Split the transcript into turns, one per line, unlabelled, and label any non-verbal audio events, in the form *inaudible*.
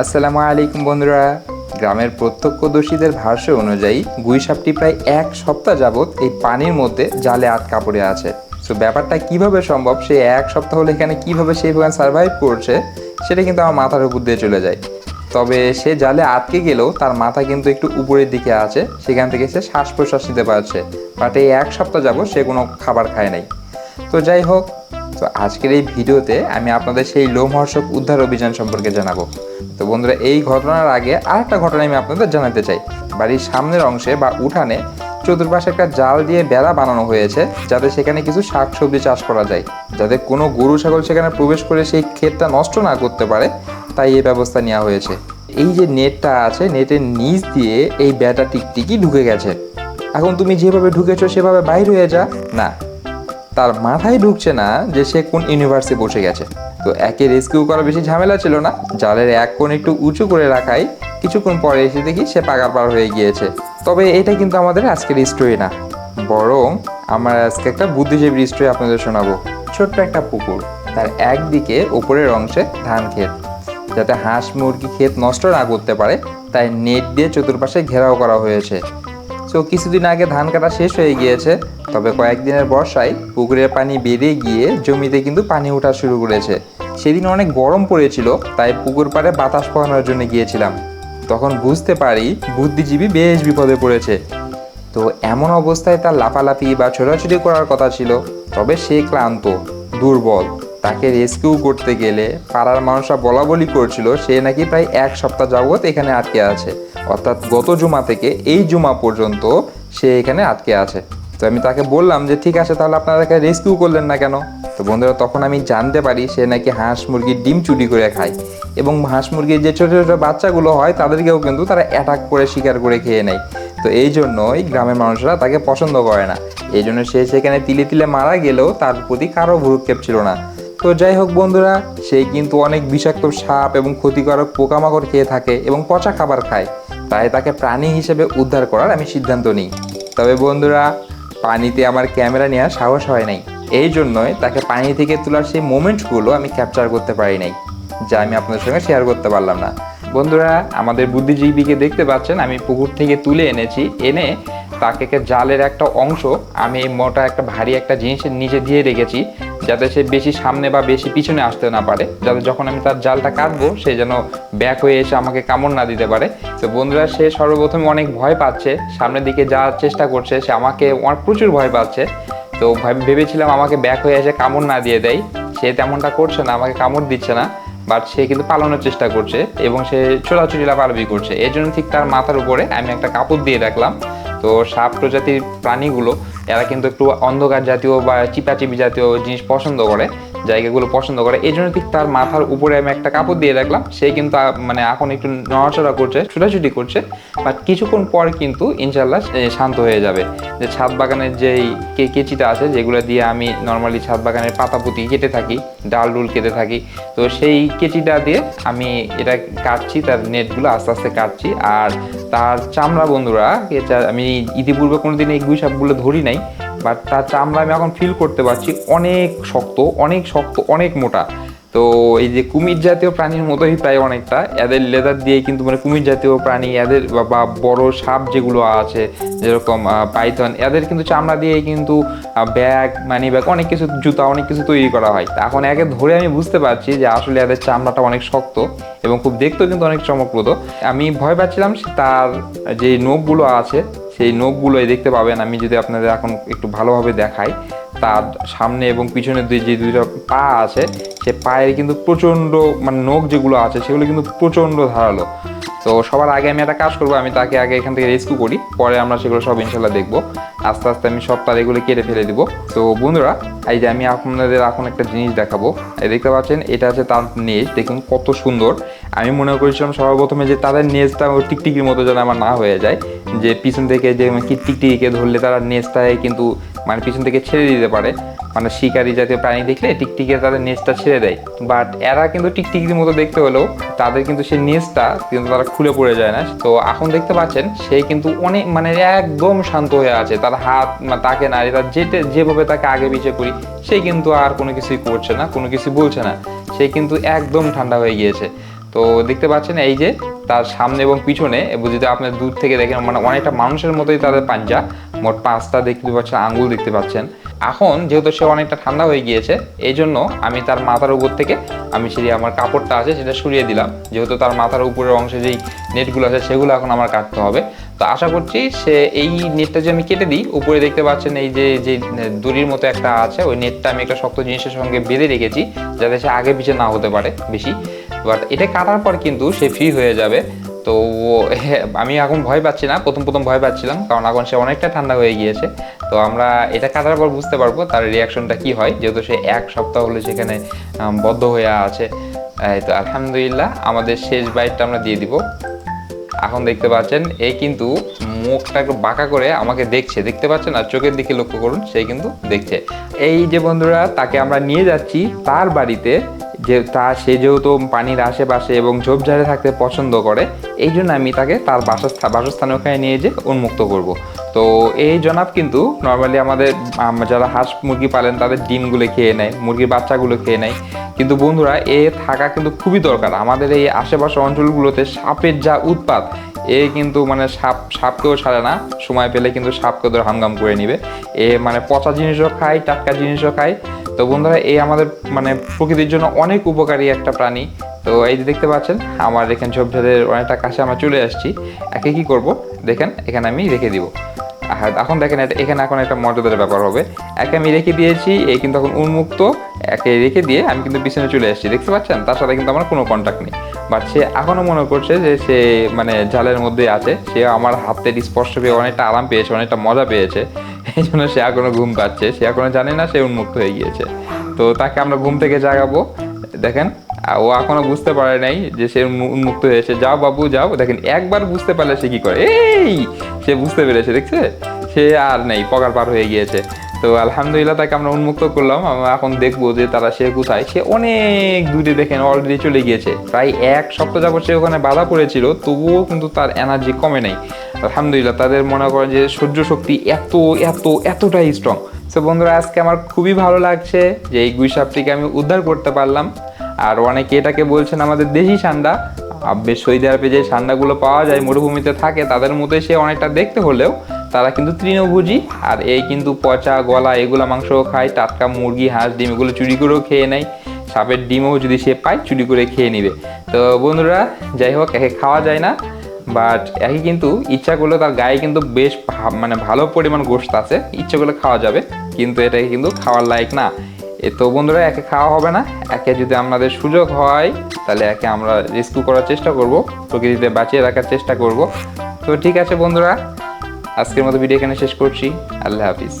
আসসালামু আলাইকুম বন্ধুরা। গ্রামের প্রত্যক্ষদর্শীদের ভাষ্য অনুযায়ী গুই সাপটি প্রায় এক সপ্তাহ যাবৎ এই পানির মধ্যে জালে আটকা পড়ে আছে। সো ব্যাপারটা কীভাবে সম্ভব? সে এক সপ্তাহ হলে এখানে কীভাবে সেই ভগবান সার্ভাইভ করছে, সেটা কিন্তু আমার মাথার উপর দিয়ে চলে যায়। তবে সে জালে আটকে গেলেও তার মাথা কিন্তু একটু উপরের দিকে আছে, সেখান থেকে সে শ্বাস প্রশ্বাস নিতে পারছে। বাট এই এক সপ্তাহ যাবৎ সে কোনো খাবার খায় নাই। তো যাই হোক তো আজকের এই ভিডিওতে আমি আপনাদের সেই লোমহর্ষক উদ্ধার অভিযান সম্পর্কে জানাব। তো বন্ধুরা, এই ঘটনার আগে আরেকটা ঘটনা আমি আপনাদের জানাতে চাই। বাড়ির সামনের অংশে বা উঠানে চতুর্পাশে একটা জাল দিয়ে বেড়া বানানো হয়েছে, যাতে সেখানে কিছু শাকসবজি চাষ করা যায়। যাতে কোনো গরু ছাগল সেখানে প্রবেশ করে সেই ক্ষেতটা নষ্ট না করতে পারে, তাই এই ব্যবস্থা নেওয়া হয়েছে। এই যে নেটটা আছে, নেটের নিচ দিয়ে এই বেটা টিকটিকি ঢুকে গেছে। এখন তুমি যেভাবে ঢুকেছো, সেভাবে বাইর হয়ে যা। না তার মাথায় ঢুকছে না যে সে কোন ইউনিভার্সে বসে গেছে। তো একে রেস্কিউ করা বেশি ঝামেলা ছিল না। জালের এক কোণ একটু উঁচু করে রাখাই কিছুক্ষণ পরে এসে দেখি সে পাগার পার হয়ে গিয়েছে। তবে এটা কিন্তু আমাদের আজকের স্টোরি না। বরং আমার আজকে একটা বুদ্ধিজীবীর স্টোরি আপনাদের শোনাবো। ছোট্ট একটা পুকুর। তার একদিকে ওপরের অংশে ধান ক্ষেত। যাতে হাঁস, মুরগি, ক্ষেত নষ্ট না করতে পারে, তাই নেট দিয়ে চতুর্পাশে ঘেরাও করা হয়েছে। সো কিছুদিন আগে ধান কাটা শেষ হয়ে গিয়েছে, তবে কয়েকদিনের বর্ষায় পুকুরের পানি বেরিয়ে গিয়ে জমিতে কিন্তু পানি ওঠা শুরু করেছে। সেদিন অনেক গরম পড়েছিল, তাই পুকুর পাড়ে বাতাস পোহানোর জন্য গিয়েছিলাম। তখন বুঝতে পারি বুদ্ধিজীবী বেশ বিপদে পড়েছে। তো এমন অবস্থায় তার লাফালাফি বা ছোটাছুটি করার কথা ছিল, তবে সে ক্লান্ত, দুর্বল। তাকে রেস্কিউ করতে গেলে পাড়ার মানুষরা বলা বলি করছিল, সে নাকি প্রায় এক সপ্তাহ যাবৎ এখানে আটকে আছে। অর্থাৎ গত জুমা থেকে এই জুমা পর্যন্ত সে এখানে আটকে আছে। তো আমি তাকে বললাম যে, ঠিক আছে, তাহলে আপনারা তাকে রেস্কিউ করলেন না কেন? তো বন্ধুরা, তখন আমি জানতে পারি সে নাকি হাঁস মুরগির ডিম চুরি করে খায়। এবং হাঁস মুরগির যে ছোটো ছোটো বাচ্চাগুলো হয়, তাদেরকেও কিন্তু তারা অ্যাটাক করে, শিকার করে খেয়ে নেয়। তো এই জন্যই গ্রামের মানুষরা তাকে পছন্দ করে না। এই জন্য সে সেখানে তিলে তিলে মারা গেলেও তার প্রতি কারও ভ্রুক্ষেপ ছিল না। তো যাই হোক বন্ধুরা, সে কিন্তু অনেক বিষাক্ত সাপ এবং ক্ষতিকারক পোকামাকড় খেয়ে থাকে এবং পচা খাবার খায়। তাই তাকে প্রাণী হিসেবে উদ্ধার করার আমি সিদ্ধান্ত নিই। তবে বন্ধুরা, পানিতে আমার ক্যামেরা নেওয়ার সাহস হয় নাই। এই জন্যই তাকে পানি থেকে তোলার সেই মোমেন্টসগুলো আমি ক্যাপচার করতে পারি নাই, যা আমি আপনাদের সঙ্গে শেয়ার করতে পারলাম না। বন্ধুরা, আমাদের বুদ্ধিজীবীকে দেখতে পাচ্ছেন, আমি পুকুর থেকে তুলে এনেছি। এনে তাকে জালের একটা অংশ, আমি মোটা, একটা ভারী একটা জিনিসের নিচে দিয়ে রেখেছি। যাতে সে বেশি সামনে বা বেশি পিছনে আসতে না পারে, যাতে যখন আমি তার জালটা কাটবো, সে যেন ব্যাক হয়ে এসে আমাকে কামড় না দিতে পারে। তো বন্ধুরা, সে সর্বপ্রথমে অনেক ভয় পাচ্ছে, সামনের দিকে যাওয়ার চেষ্টা করছে, সে আমাকে প্রচুর ভয় পাচ্ছে। তো ভেবেছিলাম আমাকে ব্যাক হয়ে এসে কামড় না দিয়ে দেয়, সে তেমনটা করছে না, আমাকে কামড় দিচ্ছে না বাট সে কিন্তু পালানোর চেষ্টা করছে এবং সে ছোটাছুটি লাফালাফি করছে। এর জন্য ঠিক তার মাথার উপরে আমি একটা কাপড় দিয়ে রাখলাম। তো সাপ প্রজাতির প্রাণীগুলো, এরা কিন্তু একটু অন্ধকার জাতীয় বা চিপাচিপি জাতীয় জিনিস পছন্দ করে। জায়গাগুলো পছন্দ করে। এই জন্য ঠিক তার মাথার উপরে আমি একটা কাপড় দিয়ে রাখলাম। সে কিন্তু মানে এখন একটু নড়াচড়া করছে, ছোটাছুটি করছে। বাট কিছুক্ষণ পর কিন্তু ইনশাল্লাহ শান্ত হয়ে যাবে। যে ছাদ বাগানের যেই কেচিটা আছে, যেগুলো দিয়ে আমি নর্মালি ছাদ বাগানের পাতা পুঁতি কেটে থাকি, ডাল ডুল কেটে থাকি, তো সেই কেচিটা দিয়ে আমি এটা কাটছি, তার নেটগুলো আস্তে আস্তে কাটছি। আর তার চামড়া বন্ধুরা আমি ইতিপূর্বে কোনোদিন এই গুই সাপগুলো ধরি নাই বাট তার চামড়া আমি এখন ফিল করতে পারছি অনেক শক্ত অনেক শক্ত অনেক মোটা। তো এই যে কুমির জাতীয় প্রাণীর মতোই প্রায় অনেকটা। এদের লেদার দিয়ে কিন্তু মানে কুমির জাতীয় প্রাণী, এদের বা- বড় সাপ যেগুলো আছে, যেরকম পাইথন, এদের কিন্তু চামড়া দিয়ে কিন্তু ব্যাগ, মানি ব্যাগ, অনেক কিছু জুতা, অনেক কিছু তৈরি করা হয়। এখন একে ধরে আমি বুঝতে পারছি যে আসলে এদের চামড়াটা অনেক শক্ত এবং খুব দেখতেও কিন্তু অনেক চমকপ্রদ। আমি ভয় পাচ্ছিলাম তার যে নখগুলো আছে, সেই নখগুলোই দেখতে পাবেন। আমি যদি আপনাদের এখন একটু ভালোভাবে দেখাই তার সামনে এবং পিছনে যে দুইটা পা আছে, সে পায়ের কিন্তু প্রচণ্ড মানে নখ যেগুলো আছে, সেগুলো কিন্তু প্রচণ্ড ধারালো। তো সবার আগে আমি একটা কাজ করব, আমি তাকে আগে এখান থেকে রেস্কিউ করি, পরে আমরা সেগুলো সব ইনশাল্লাহ দেখব। আস্তে আস্তে আমি সব তার এগুলো কেটে ফেলে দিব। তো বন্ধুরা, এই যে আমি আপনাদের এখন একটা জিনিস দেখাবো দেখতে পাচ্ছেন, এটা আছে তার নেজ, দেখুন কত সুন্দর। আমি মনে করেছিলাম সর্বপ্রথমে যে তাদের নেজটা টিকটিকির মতো যেন আমার না হয়ে যায়, যে পিছন থেকে যে কি টিকটিকিকে ধরলে তারা নেজটায় কিন্তু মানে পিছন থেকে ছেড়ে দিতে পারে। মানে শিকারি জাতীয় প্রাণী দেখলে টিকটিকে তাদের নেজটা ছেড়ে দেয়। বাট এরা কিন্তু টিকটিকির মতো দেখতে হলেও তাদের কিন্তু সেই নেজটা কিন্তু তারা খুলে পড়ে যায় না। তো এখন দেখতে পাচ্ছেন, সে কিন্তু অনেক মানে একদম শান্ত হয়ে আছে। তার হাত মানে তাকে নাড়ি তার যেতে যেভাবে তাকে আগে পিছিয়ে করি, সে কিন্তু আর কোনো কিছুই করছে না, কোনো কিছু বলছে না। সে কিন্তু একদম ঠান্ডা হয়ে গিয়েছে। তো দেখতে পাচ্ছেন এই যে তার সামনে এবং পিছনে এবং যদি আপনি দূর থেকে দেখেন মানে অনেকটা মানুষের মতোই তাদের পাঞ্জা। মোট পাঁচটা দেখতে পাচ্ছেন আঙ্গুল দেখতে পাচ্ছেন। এখন যেহেতু সে অনেকটা ঠান্ডা হয়ে গিয়েছে এই জন্য আমি তার মাথার উপর থেকে আমি সেই আমার কাপড়টা আছে সেটা সরিয়ে দিলাম। যেহেতু তার মাথার উপরের অংশে যেই নেটগুলো আছে সেগুলো এখন আমার কাটতে হবে। তো আশা করছি সে এই নেটটা যে আমি কেটে দিই, উপরে দেখতে পাচ্ছেন এই যে যে দড়ির মতো একটা আছে, ওই নেটটা আমি একটা শক্ত জিনিসের সঙ্গে বেঁধে রেখেছি যাতে সে আগে পিছিয়ে না হতে পারে বেশি। বাট এটা কাটার পর কিন্তু সে ফ্রি হয়ে যাবে। তো *laughs* আমি এখন ভয় পাচ্ছি না প্রথম প্রথম ভয় পাচ্ছিলাম, কারণ এখন সে অনেকটা ঠান্ডা হয়ে গিয়েছে। তো আমরা এটা কাটার পর বুঝতে পারব তার রিয়াকশনটা কি হয়, যেহেতু সে এক সপ্তাহ হলে সেখানে বদ্ধ হয়ে আছে। তো আলহামদুলিল্লাহ, আমাদের শেষ বাইটটা আমরা দিয়ে দিব। এখন দেখতে পাচ্ছেন এই কিন্তু মুখটা একটু বাঁকা করে আমাকে দেখছে। দেখতে পাচ্ছেন? আর চোখের দিকে লক্ষ্য করুন, সে কিন্তু দেখছে। এই যে বন্ধুরা, তাকে আমরা নিয়ে যাচ্ছি তার বাড়িতে। যে তা সে যেহেতু পানির আশেপাশে এবং ঝোপঝাড়ে থাকতে পছন্দ করে, এই জন্য আমি তাকে তার বাসস্থান বাসস্থানে ওখানে নিয়ে যে উন্মুক্ত করব। তো এই জনাব কিন্তু নর্মালি আমাদের যারা হাঁস মুরগি পালেন তাদের ডিমগুলো খেয়ে নেয়, মুরগির বাচ্চাগুলো খেয়ে নেয়। কিন্তু বন্ধুরা, এ থাকা কিন্তু খুবই দরকার। আমাদের এই আশেপাশে অঞ্চলগুলোতে সাপের যা উৎপাত, এ কিন্তু মানে সাপ, সাপকেও ছাড়ে না। সময় পেলে কিন্তু সাপকে ধরে হামগাম করে নিবে। এ মানে পচা জিনিসও খায়, টাটকা জিনিসও খায়। তো বন্ধুরা, এই আমাদের মানে প্রকৃতির জন্য অনেক উপকারী একটা প্রাণী। তো এই যে দেখতে পাচ্ছেন, আমার এখানে ঝোপঝাড়ের অনেকটা কাছে আমরা চলে আসছি। একে কি করব? দেখেন, এখানে আমি রেখে দিব। এখন দেখেন এটা এখানে এখন একটা মর্যাদার ব্যাপার হবে। একে আমি রেখে দিয়েছি এই কিন্তু এখন উন্মুক্ত। একে রেখে দিয়ে আমি কিন্তু পিছনে চলে এসেছি দেখতে পাচ্ছেন? তার সাথে কিন্তু আমার কোনো কন্ট্যাক্ট নেই। বাট সে এখনও মনে করছে যে সে মানে জালের মধ্যে আছে। সে আমার হাতের স্পর্শ পেয়ে অনেকটা আরাম পেয়েছে, অনেকটা মজা পেয়েছে। এই জন্য সে এখনও ঘুম পাচ্ছে। সে এখনও জানে না সে উন্মুক্ত হয়ে গিয়েছে। তো তাকে আমরা ঘুম থেকে জাগাবো। দেখেন ও এখনও বুঝতে পারে নাই যে সে উন্মু- উন্মুক্ত হয়েছে যাও বাবু, যাও। দেখেন, একবার বুঝতে পারলে সে কি করে? এই! সে বুঝতে পেরেছে, দেখছে? সে আর নেই পকার পার হয়ে গিয়েছে। তো আলহামদুলিল্লাহ তাকে আমরা উন্মুক্ত করলাম। আমরা এখন দেখব যে তারা সে কোথায়। সে অনেক দূরে দেখেন অলরেডি চলে গিয়েছে। প্রায় এক সপ্তাহ যাবত সে ওখানে বাধা পড়েছিল, তবুও কিন্তু তার এনার্জি কমে নাই। আলহামদুলিল্লাহ, তাদের মনে করেন যে সহ্য শক্তি এত এত, এতটাই স্ট্রং তো বন্ধুরা, আজকে আমার খুবই ভালো লাগছে যে এই গুইসাপটিকে আমি উদ্ধার করতে পারলাম। আর অনেকে এটাকে বলছেন আমাদের দেশি সান্ডা। বেশ সৌদি আরবে যে সান্ডাগুলো পাওয়া যায়, মরুভূমিতে থাকে, তাদের মতোই সে অনেকটা দেখতে হলেও তারা কিন্তু তৃণভোজী। আর এই কিন্তু পচা গলা, এগুলো মাংসও খায়, টাটকা মুরগি, হাঁস ডিম, এগুলো চুরি করেও খেয়ে নেয়। সাপের ডিমও যদি সে পায়, চুরি করে খেয়ে নেবে। তো বন্ধুরা, যাই হোক, একে খাওয়া যায় না। বাট একই কিন্তু ইচ্ছা করলে তার গায়ে কিন্তু বেশ মানে ভালো পরিমাণ গোস্ত আছে। ইচ্ছা করলে খাওয়া যাবে। কিন্তু এটাকে কিন্তু খাওয়ার লায়ক না। এ তো বন্ধুরা, একে খাওয়া হবে না। একে যদি আমাদের সুযোগ হয়, তাহলে একে আমরা রেস্কিউ করার চেষ্টা করব, প্রকৃতিতে বাঁচিয়ে রাখার চেষ্টা করব। তো ঠিক আছে বন্ধুরা, আজকের মতো ভিডিও এখানে শেষ করছি। আল্লাহ হাফিজ।